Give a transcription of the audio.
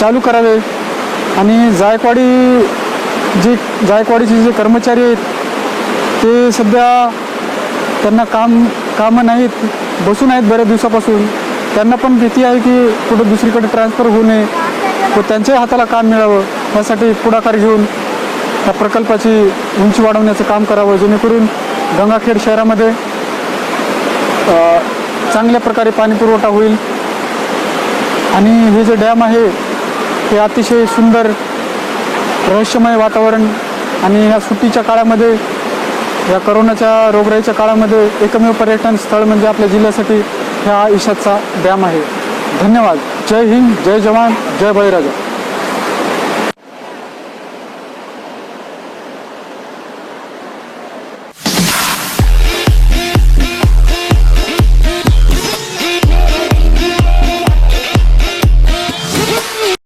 चालू करावे. आणि जायकवाडी जे जायकवाडीचे जे कर्मचारी आहेत ते सध्या त्यांना काम कामं नाहीत बसून आहेत बऱ्याच दिवसापासून. त्यांना पण भीती आहे की कुठं दुसरीकडे ट्रान्सफर होऊ नये. व त्यांच्याही हाताला काम मिळावं यासाठी पुढाकार घेऊन या प्रकल्पाची उंची वाढवण्याचं काम करावं जेणेकरून गंगाखेड शहरामध्ये चांगल्या प्रकारे पाणीपुरवठा होईल. आणि हे जे डॅम आहे हे अतिशय सुंदर रहस्यमय वातावरण आणि या सुट्टीच्या काळामध्ये या करोनाच्या रोगराईच्या काळामध्ये एकमेव पर्यटन स्थळ म्हणजे आपल्या जिल्ह्यासाठी ह्या ईशाचा डॅम आहे. धन्यवाद. जय हिंद. जय जवान. जय बळीराजा.